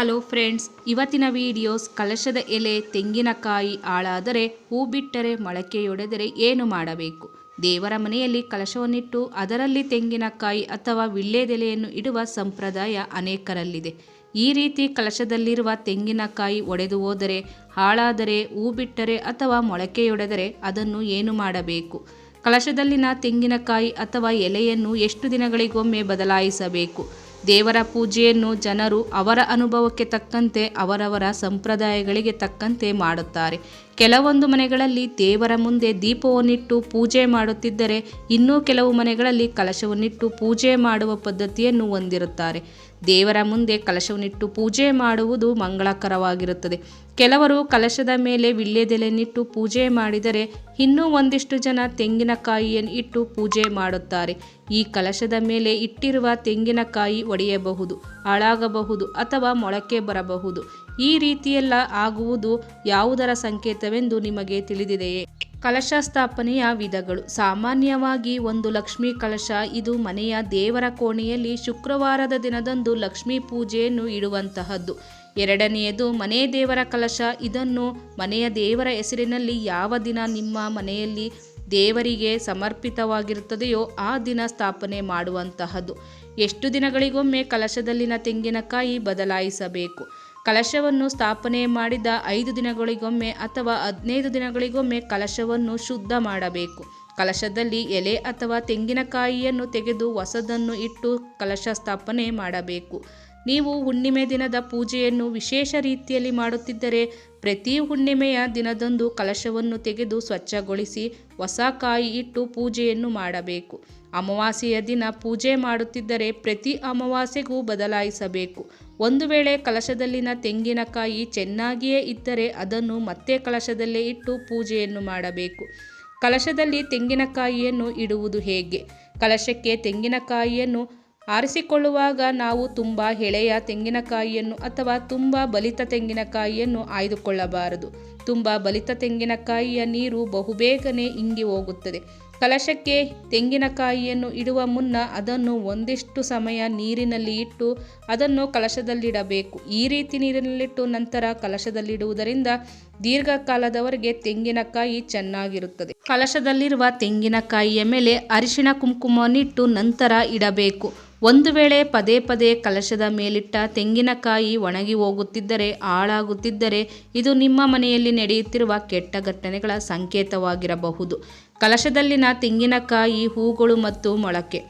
Hello friends ಇವತ್ತಿನ videos ಕಲಶದ ಎಲೆ, ತೆಂಗಿನಕಾಯಿ ಹಾಳಾದರೆ ಹೂ ಬಿಟ್ಟರೆ ಮೊಳಕೆಯೊಡೆದರೆ ಏನು ಮಾಡಬೇಕು? ದೇವರ ಮನೆಯಲ್ಲಿ ಕಲಶವನ್ನಿಟ್ಟು ಅದರಲ್ಲಿ ತೆಂಗಿನಕಾಯಿ ಅಥವಾ ವಿಳ್ಳೆದೆಲೆಯನ್ನು ಇಡುವ ಸಂಪ್ರದಾಯ ಅನೇಕರಲ್ಲಿದೆ. ಈ ರೀತಿ ಕಲಶದಲ್ಲಿರುವ ತೆಂಗಿನಕಾಯಿ ಒಡೆದು ಹೋದರೆ, ಹಾಳಾದರೆ ಹೂ ಬಿಟ್ಟರೆ ಅಥವಾ ಮೊಳಕೆಯೊಡೆದರೆ ಅದನ್ನು ಏನು ಮಾಡಬೇಕು? ಕಲಶದಲ್ಲಿನ ತೆಂಗಿನಕಾಯಿ ಅಥವಾ ಎಲೆಯನ್ನು ಎಷ್ಟು ದಿನಗಳಿಗೊಮ್ಮೆ ಬದಲಾಯಿಸಬೇಕು? ದೇವರ ಪೂಜೆಯನ್ನು ಜನರು ಅವರ ಅನುಭವಕ್ಕೆ ತಕ್ಕಂತೆ ಅವರವರ ಸಂಪ್ರದಾಯಗಳಿಗೆ ತಕ್ಕಂತೆ ಮಾಡುತ್ತಾರೆ. ಕೆಲವೊಂದು ಮನೆಗಳಲ್ಲಿ ದೇವರ ಮುಂದೆ ದೀಪವನ್ನಿಟ್ಟು ಪೂಜೆ ಮಾಡುತ್ತಿದ್ದರೆ, ಇನ್ನೂ ಕೆಲವು ಮನೆಗಳಲ್ಲಿ ಕಲಶವನ್ನಿಟ್ಟು ಪೂಜೆ ಮಾಡುವ ಪದ್ಧತಿಯನ್ನು ಹೊಂದಿರುತ್ತಾರೆ. ದೇವರ ಮುಂದೆ ಕಲಶವನ್ನಿಟ್ಟು ಪೂಜೆ ಮಾಡುವುದು ಮಂಗಳಕರವಾಗಿರುತ್ತದೆ. ಕೆಲವರು ಕಲಶದ ಮೇಲೆ ವಿಳ್ಯದೆಲೆನಿಟ್ಟು ಪೂಜೆ ಮಾಡಿದರೆ ಇನ್ನೂ ಒಂದಿಷ್ಟು ಜನ ತೆಂಗಿನಕಾಯಿಯನ್ನು ಇಟ್ಟು ಪೂಜೆ ಮಾಡುತ್ತಾರೆ. ಈ ಕಲಶದ ಮೇಲೆ ಇಟ್ಟಿರುವ ತೆಂಗಿನಕಾಯಿ ಒಡೆಯಬಹುದು, ಹಾಳಾಗಬಹುದು ಅಥವಾ ಮೊಳಕೆ ಬರಬಹುದು. ಈ ರೀತಿಯೆಲ್ಲ ಆಗುವುದು ಯಾವುದರ ಸಂಕೇತವೆಂದು ನಿಮಗೆ ತಿಳಿದಿದೆಯೇ? ಕಲಶ ಸ್ಥಾಪನೆಯ ವಿಧಗಳು. ಸಾಮಾನ್ಯವಾಗಿ ಒಂದು ಲಕ್ಷ್ಮಿ ಕಲಶ, ಇದು ಮನೆಯ ದೇವರ ಕೋಣೆಯಲ್ಲಿ ಶುಕ್ರವಾರದ ದಿನದಂದು ಲಕ್ಷ್ಮೀ ಪೂಜೆಯನ್ನು ಇಡುವಂತಹದ್ದು. ಎರಡನೆಯದು, ಮನೆ ದೇವರ ಕಲಶ. ಇದನ್ನು ಮನೆಯ ದೇವರ ಹೆಸರಿನಲ್ಲಿ ಯಾವ ದಿನ ನಿಮ್ಮ ಮನೆಯಲ್ಲಿ ದೇವರಿಗೆ ಸಮರ್ಪಿತವಾಗಿರುತ್ತದೆಯೋ ಆ ದಿನ ಸ್ಥಾಪನೆ ಮಾಡುವಂತಹದ್ದು. ಎಷ್ಟು ದಿನಗಳಿಗೊಮ್ಮೆ ಕಲಶದಲ್ಲಿನ ತೆಂಗಿನಕಾಯಿ ಬದಲಾಯಿಸಬೇಕು? ಕಲಶವನ್ನು ಸ್ಥಾಪನೆ ಮಾಡಿದ ಐದು ದಿನಗಳಿಗೊಮ್ಮೆ ಅಥವಾ ಹದಿನೈದು ದಿನಗಳಿಗೊಮ್ಮೆ ಕಲಶವನ್ನು ಶುದ್ಧ ಮಾಡಬೇಕು. ಕಲಶದಲ್ಲಿ ಎಲೆ ಅಥವಾ ತೆಂಗಿನಕಾಯಿಯನ್ನು ತೆಗೆದು ಹೊಸದನ್ನು ಇಟ್ಟು ಕಲಶ ಸ್ಥಾಪನೆ ಮಾಡಬೇಕು. ನೀವು ಹುಣ್ಣಿಮೆ ದಿನದ ಪೂಜೆಯನ್ನು ವಿಶೇಷ ರೀತಿಯಲ್ಲಿ ಮಾಡುತ್ತಿದ್ದರೆ ಪ್ರತಿ ಹುಣ್ಣಿಮೆಯ ದಿನದಂದು ಕಲಶವನ್ನು ತೆಗೆದು ಸ್ವಚ್ಛಗೊಳಿಸಿ ಹೊಸ ಕಾಯಿ ಇಟ್ಟು ಪೂಜೆಯನ್ನು ಮಾಡಬೇಕು. ಅಮಾವಾಸ್ಯೆಯ ದಿನ ಪೂಜೆ ಮಾಡುತ್ತಿದ್ದರೆ ಪ್ರತಿ ಅಮಾವಾಸ್ಯೆಗೂ ಬದಲಾಯಿಸಬೇಕು. ಒಂದು ವೇಳೆ ಕಲಶದಲ್ಲಿನ ತೆಂಗಿನಕಾಯಿ ಚೆನ್ನಾಗಿಯೇ ಇದ್ದರೆ ಅದನ್ನು ಮತ್ತೆ ಕಲಶದಲ್ಲೇ ಇಟ್ಟು ಪೂಜೆಯನ್ನು ಮಾಡಬೇಕು. ಕಲಶದಲ್ಲಿ ತೆಂಗಿನಕಾಯಿಯನ್ನು ಇಡುವುದು ಹೇಗೆ? ಕಲಶಕ್ಕೆ ತೆಂಗಿನಕಾಯಿಯನ್ನು ಆರಿಸಿಕೊಳ್ಳುವಾಗ ನಾವು ತುಂಬ ಎಳೆಯ ತೆಂಗಿನಕಾಯಿಯನ್ನು ಅಥವಾ ತುಂಬ ಬಲಿತ ತೆಂಗಿನಕಾಯಿಯನ್ನು ಆಯ್ದುಕೊಳ್ಳಬಾರದು. ತುಂಬ ಬಲಿತ ತೆಂಗಿನಕಾಯಿಯ ನೀರು ಬಹುಬೇಗನೆ ಇಂಗಿ ಹೋಗುತ್ತದೆ. ಕಲಶಕ್ಕೆ ತೆಂಗಿನಕಾಯಿಯನ್ನು ಇಡುವ ಮುನ್ನ ಅದನ್ನು ಒಂದಿಷ್ಟು ಸಮಯ ನೀರಿನಲ್ಲಿ ಇಟ್ಟು ಅದನ್ನು ಕಲಶದಲ್ಲಿಡಬೇಕು. ಈ ರೀತಿ ನೀರಿನಲ್ಲಿಟ್ಟು ನಂತರ ಕಲಶದಲ್ಲಿಡುವುದರಿಂದ ದೀರ್ಘಕಾಲದವರೆಗೆ ತೆಂಗಿನಕಾಯಿ ಚೆನ್ನಾಗಿರುತ್ತದೆ. ಕಲಶದಲ್ಲಿರುವ ತೆಂಗಿನಕಾಯಿಯ ಮೇಲೆ ಅರಿಶಿಣ ಕುಂಕುಮವನ್ನಿಟ್ಟು ನಂತರ ಇಡಬೇಕು. ಒಂದು ವೇಳೆ ಪದೇ ಪದೇ ಕಲಶದ ಮೇಲಿಟ್ಟ ತೆಂಗಿನಕಾಯಿ ಒಣಗಿ ಹೋಗುತ್ತಿದ್ದರೆ, ಹಾಳಾಗುತ್ತಿದ್ದರೆ ಇದು ನಿಮ್ಮ ಮನೆಯಲ್ಲಿ ನಡೆಯುತ್ತಿರುವ ಕೆಟ್ಟ ಘಟನೆಗಳ ಸಂಕೇತವಾಗಿರಬಹುದು. ಕಲಶದಲ್ಲಿನ ತೆಂಗಿನಕಾಯಿ ಹೂಗಳು ಮತ್ತು ಮೊಳಕೆ.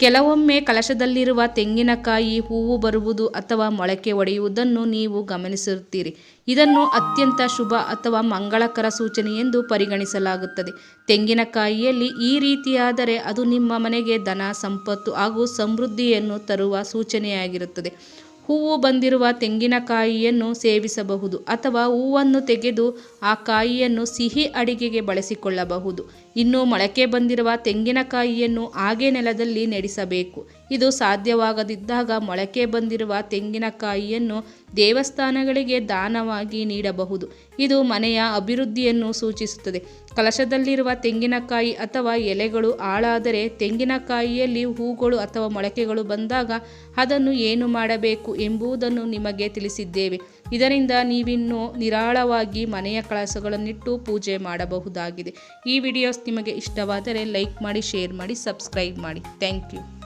ಕೆಲವೊಮ್ಮೆ ಕಲಶದಲ್ಲಿರುವ ತೆಂಗಿನಕಾಯಿ ಹೂವು ಬರುವುದು ಅಥವಾ ಮೊಳಕೆ ಒಡೆಯುವುದನ್ನು ನೀವು ಗಮನಿಸುತ್ತೀರಿ ಇದನ್ನು ಅತ್ಯಂತ ಶುಭ ಅಥವಾ ಮಂಗಳಕರ ಸೂಚನೆ ಎಂದು ಪರಿಗಣಿಸಲಾಗುತ್ತದೆ. ತೆಂಗಿನಕಾಯಿಯಲ್ಲಿ ಈ ರೀತಿಯಾದರೆ ಅದು ನಿಮ್ಮ ಮನೆಗೆ ಧನ, ಸಂಪತ್ತು ಹಾಗೂ ಸಮೃದ್ಧಿಯನ್ನು ತರುವ ಸೂಚನೆಯಾಗಿರುತ್ತದೆ. ಹೂವು ಬಂದಿರುವ ತೆಂಗಿನಕಾಯಿಯನ್ನು ಸೇವಿಸಬಹುದು ಅಥವಾ ಹೂವನ್ನು ತೆಗೆದು ಆ ಕಾಯಿಯನ್ನು ಸಿಹಿ ಅಡಿಗೆಗೆ ಬಳಸಿಕೊಳ್ಳಬಹುದು. ಇನ್ನು ಮೊಳಕೆ ಬಂದಿರುವ ತೆಂಗಿನಕಾಯಿಯನ್ನು ಹಾಗೆ ನೆಲದಲ್ಲಿ ನೆಡೆಸಬೇಕು. ಇದು ಸಾಧ್ಯವಾಗದಿದ್ದಾಗ ಮೊಳಕೆ ಬಂದಿರುವ ತೆಂಗಿನಕಾಯಿಯನ್ನು ದೇವಸ್ಥಾನಗಳಿಗೆ ದಾನವಾಗಿ ನೀಡಬಹುದು. ಇದು ಮನೆಯ ಅಭಿವೃದ್ಧಿಯನ್ನು ಸೂಚಿಸುತ್ತದೆ. ಕಲಶದಲ್ಲಿರುವ ತೆಂಗಿನಕಾಯಿ ಅಥವಾ ಎಲೆಗಳು ಹಾಳಾದರೆ ತೆಂಗಿನಕಾಯಿಯಲ್ಲಿ ಹೂಗಳು ಅಥವಾ ಮೊಳಕೆಗಳು ಬಂದಾಗ ಅದನ್ನು ಏನು ಮಾಡಬೇಕು ಎಂಬುದನ್ನು ನಿಮಗೆ ತಿಳಿಸಿದ್ದೇವೆ. ಇದರಿಂದ ನೀವಿನ್ನು ನಿರಾಳವಾಗಿ ಮನೆಯ ಕಳಸಗಳನ್ನಿಟ್ಟು ಪೂಜೆ ಮಾಡಬಹುದಾಗಿದೆ. ಈ ವಿಡಿಯೋಸ್ ನಿಮಗೆ ಇಷ್ಟವಾದರೆ ಲೈಕ್ ಮಾಡಿ, ಶೇರ್ ಮಾಡಿ, ಸಬ್ಸ್ಕ್ರೈಬ್ ಮಾಡಿ. Thank you.